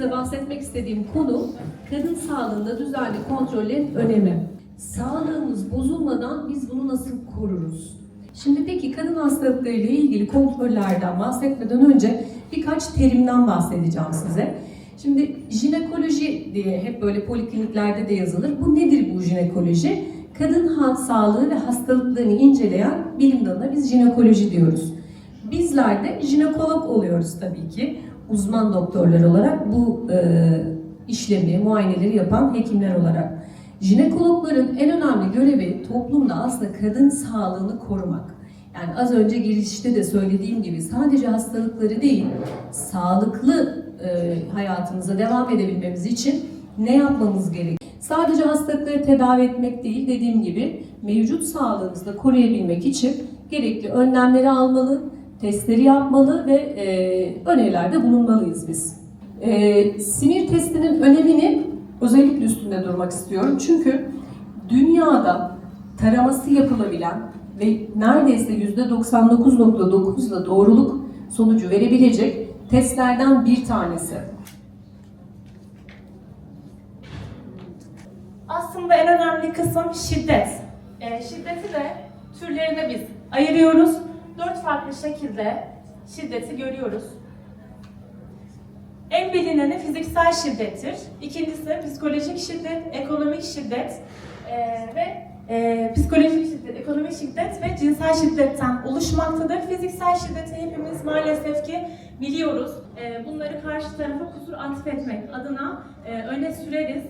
size bahsetmek istediğim konu kadın sağlığında düzenli kontrollerin önemi. Sağlığımız bozulmadan biz bunu nasıl koruruz? Şimdi peki kadın hastalıkları ile ilgili kontrollerden bahsetmeden önce birkaç terimden bahsedeceğim size. Şimdi jinekoloji diye hep böyle polikliniklerde de yazılır. Bu nedir bu jinekoloji? Kadın sağlığı ve hastalıklarını inceleyen bilim dalına biz jinekoloji diyoruz. Bizler de jinekolog oluyoruz tabii ki. Uzman doktorlar olarak bu e, işlemi, muayeneleri yapan hekimler olarak. Jinekologların en önemli görevi toplumda aslında kadın sağlığını korumak. Yani az önce girişte de söylediğim gibi sadece hastalıkları değil, sağlıklı e, hayatımıza devam edebilmemiz için ne yapmamız gerekiyor? Sadece hastalıkları tedavi etmek değil, dediğim gibi mevcut sağlığımızı da koruyabilmek için gerekli önlemleri almalı, testleri yapmalı ve e, önerilerde bulunmalıyız biz. E, sinir testinin önemini özellikle üstünde durmak istiyorum. Çünkü dünyada taraması yapılabilen ve neredeyse %99.9'la doğruluk sonucu verebilecek testlerden bir tanesi. Aslında en önemli kısım şiddet. Ee, şiddeti de türlerine biz ayırıyoruz. Dört farklı şekilde şiddeti görüyoruz. En bilineni fiziksel şiddettir. İkincisi psikolojik şiddet, ekonomik şiddet ee, ve e, psikolojik şiddet, ekonomik şiddet ve cinsel şiddetten oluşmaktadır. Fiziksel şiddeti hepimiz maalesef ki biliyoruz. Ee, bunları karşı tarafa kusur atfetmek adına e, öne süreriz.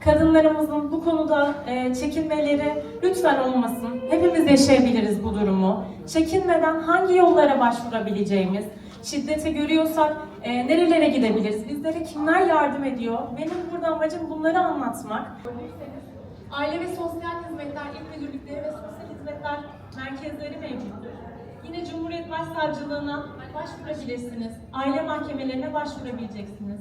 Kadınlarımızın bu konuda e, çekinmeleri lütfen olmasın. Hepimiz yaşayabiliriz bu durumu. Çekinmeden hangi yollara başvurabileceğimiz, şiddeti görüyorsak e, nerelere gidebiliriz, bizlere kimler yardım ediyor? Benim burada amacım bunları anlatmak. Aile ve Sosyal Hizmetler İl Müdürlükleri ve Sosyal Hizmetler Merkezleri mevcuttur. Yine Cumhuriyet Başsavcılığına başvurabilirsiniz. Aile mahkemelerine başvurabileceksiniz.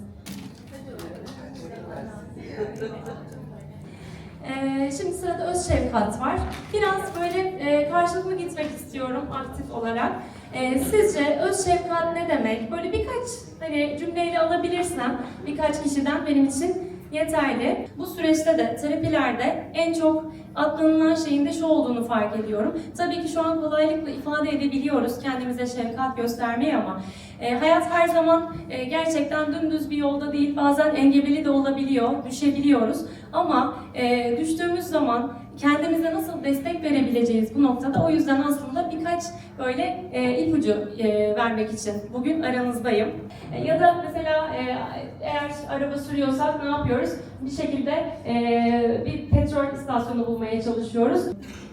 Ee, şimdi sırada öz şefkat var. Biraz böyle e, karşılıklı gitmek istiyorum aktif olarak. Ee, sizce öz şefkat ne demek? Böyle birkaç hani cümleyle alabilirsem birkaç kişiden benim için yeterli. Bu süreçte de terapilerde en çok atlanılan şeyin de şu olduğunu fark ediyorum. Tabii ki şu an kolaylıkla ifade edebiliyoruz kendimize şefkat göstermeyi ama e, hayat her zaman e, gerçekten dümdüz bir yolda değil, bazen engebeli de olabiliyor, düşebiliyoruz. Ama e, düştüğümüz zaman kendimize nasıl destek verebileceğiz bu noktada. O yüzden aslında birkaç böyle e, ipucu e, vermek için bugün aranızdayım. E, ya da mesela e, eğer araba sürüyorsak ne yapıyoruz? Bir şekilde e, bir petrol istasyonu bulmaya çalışıyoruz.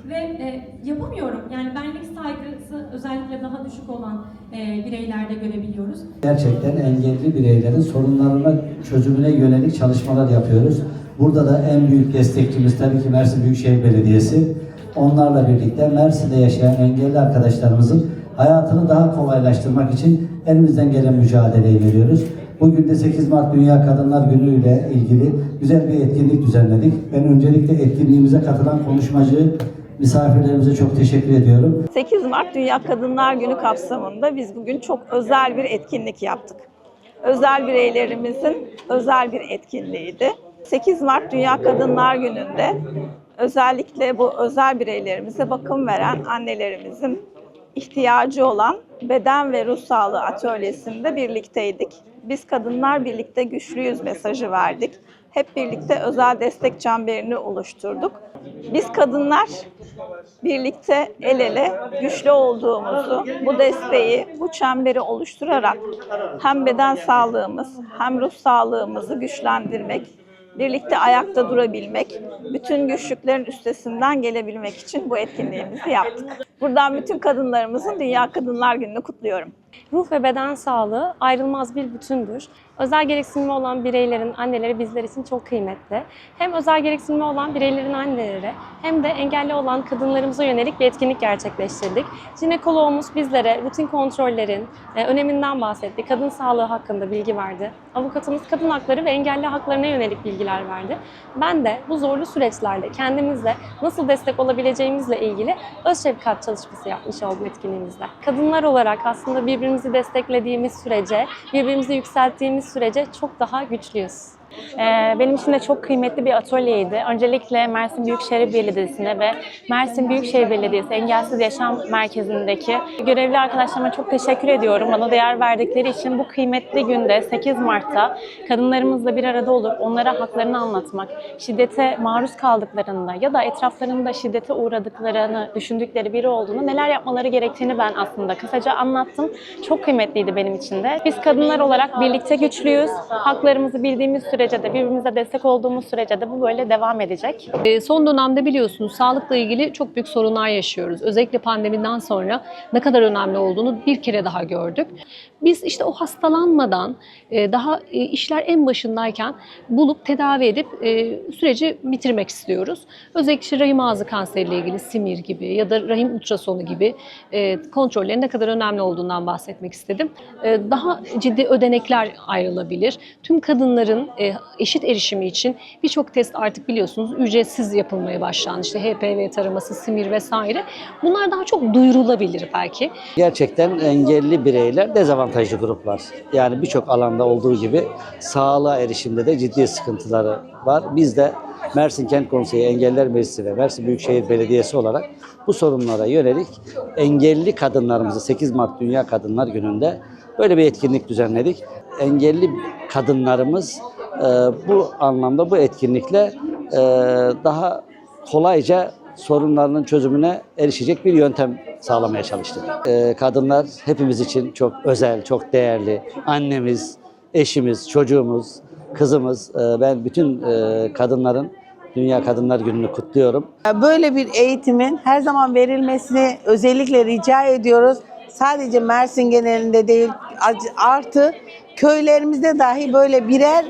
Ve e, yapamıyorum. Yani benlik saygısı özellikle daha düşük olan e, bireylerde görebiliyoruz. Gerçekten engelli bireylerin sorunlarına çözümüne yönelik çalışmalar yapıyoruz. Burada da en büyük destekçimiz tabii ki Mersin Büyükşehir Belediyesi. Onlarla birlikte Mersin'de yaşayan engelli arkadaşlarımızın hayatını daha kolaylaştırmak için elimizden gelen mücadeleyi veriyoruz. Bugün de 8 Mart Dünya Kadınlar Günü ile ilgili güzel bir etkinlik düzenledik. Ben öncelikle etkinliğimize katılan konuşmacı misafirlerimize çok teşekkür ediyorum. 8 Mart Dünya Kadınlar Günü kapsamında biz bugün çok özel bir etkinlik yaptık. Özel bireylerimizin özel bir etkinliğiydi. 8 Mart Dünya Kadınlar Günü'nde özellikle bu özel bireylerimize bakım veren annelerimizin ihtiyacı olan beden ve ruh sağlığı atölyesinde birlikteydik. Biz kadınlar birlikte güçlüyüz mesajı verdik. Hep birlikte özel destek çemberini oluşturduk. Biz kadınlar birlikte el ele güçlü olduğumuzu, bu desteği, bu çemberi oluşturarak hem beden sağlığımız hem ruh sağlığımızı güçlendirmek, birlikte ayakta durabilmek, bütün güçlüklerin üstesinden gelebilmek için bu etkinliğimizi yaptık. Buradan bütün kadınlarımızın Dünya Kadınlar Günü'nü kutluyorum. Ruh ve beden sağlığı ayrılmaz bir bütündür. Özel gereksinimi olan bireylerin anneleri bizler için çok kıymetli. Hem özel gereksinimi olan bireylerin anneleri hem de engelli olan kadınlarımıza yönelik bir etkinlik gerçekleştirdik. Jinekoloğumuz bizlere rutin kontrollerin e, öneminden bahsetti. Kadın sağlığı hakkında bilgi verdi. Avukatımız kadın hakları ve engelli haklarına yönelik bilgiler verdi. Ben de bu zorlu süreçlerde kendimizle nasıl destek olabileceğimizle ilgili öz şefkat çalışması yapmış oldum etkinliğimizde. Kadınlar olarak aslında birbirimize birbirimizi desteklediğimiz sürece, birbirimizi yükselttiğimiz sürece çok daha güçlüyüz. Ee, Benim için de çok kıymetli bir atölyeydi. Öncelikle Mersin Büyükşehir Belediyesi'ne ve Mersin Büyükşehir Belediyesi Engelsiz Yaşam Merkezi'ndeki görevli arkadaşlarıma çok teşekkür ediyorum. Bana değer verdikleri için bu kıymetli günde 8 Mart'ta kadınlarımızla bir arada olup onlara haklarını anlatmak, şiddete maruz kaldıklarında ya da etraflarında şiddete uğradıklarını düşündükleri biri olduğunu, neler yapmaları gerektiğini ben aslında kısaca anlattım. Çok kıymetliydi benim için de. Biz kadınlar olarak birlikte güçlüyüz. Haklarımızı bildiğimiz sürece de birbirimize destek olduğumuz sürece de bu böyle devam edecek. Ee, Son dönemde biliyorsunuz sağlıkla ilgili çok büyük sorunlar yaşıyoruz. Özellikle pandemiden sonra ne kadar önemli olduğunu bir kere daha gördük. Biz işte o hastalanmadan e, daha e, işler en başındayken bulup tedavi edip e, süreci bitirmek istiyoruz. Özellikle rahim ağzı kanseriyle ilgili simir gibi ya da rahim ultrasonu gibi kontrollerin ne kadar önemli olduğundan bahsetmek istedim. Daha ciddi ödenekler ayrılabilir. Tüm kadınların eşit erişimi için birçok test artık biliyorsunuz ücretsiz yapılmaya başlandı. İşte HPV taraması, simir vesaire. Bunlar daha çok duyurulabilir belki. Gerçekten engelli bireyler dezavantajlı gruplar. Yani birçok alanda olduğu gibi sağlığa erişimde de ciddi sıkıntıları var. Biz de Mersin Kent Konseyi Engeller Meclisi ve Mersin Büyükşehir Belediyesi olarak bu sorunlara yönelik engelli kadınlarımızı 8 Mart Dünya Kadınlar Günü'nde böyle bir etkinlik düzenledik. Engelli kadınlarımız e, bu anlamda bu etkinlikle e, daha kolayca sorunlarının çözümüne erişecek bir yöntem sağlamaya çalıştık. Ee, kadınlar hepimiz için çok özel, çok değerli. Annemiz, eşimiz, çocuğumuz, kızımız. Ee, ben bütün e, kadınların Dünya Kadınlar Günü'nü kutluyorum. Böyle bir eğitimin her zaman verilmesini özellikle rica ediyoruz. Sadece Mersin genelinde değil artı köylerimizde dahi böyle birer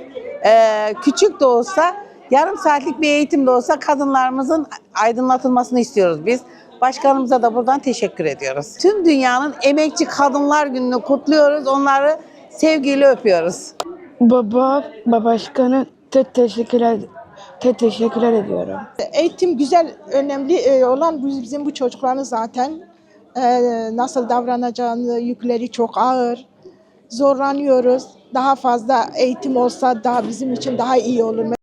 e, küçük de olsa yarım saatlik bir eğitim de olsa kadınlarımızın aydınlatılmasını istiyoruz biz. Başkanımıza da buradan teşekkür ediyoruz. Tüm dünyanın emekçi kadınlar gününü kutluyoruz. Onları sevgiyle öpüyoruz. Baba, başkanı te teşekkürler, te teşekkürler ediyorum. Eğitim güzel, önemli e, olan biz- bizim bu çocukların zaten e, nasıl davranacağını, yükleri çok ağır. Zorlanıyoruz. Daha fazla eğitim olsa daha bizim için daha iyi olur.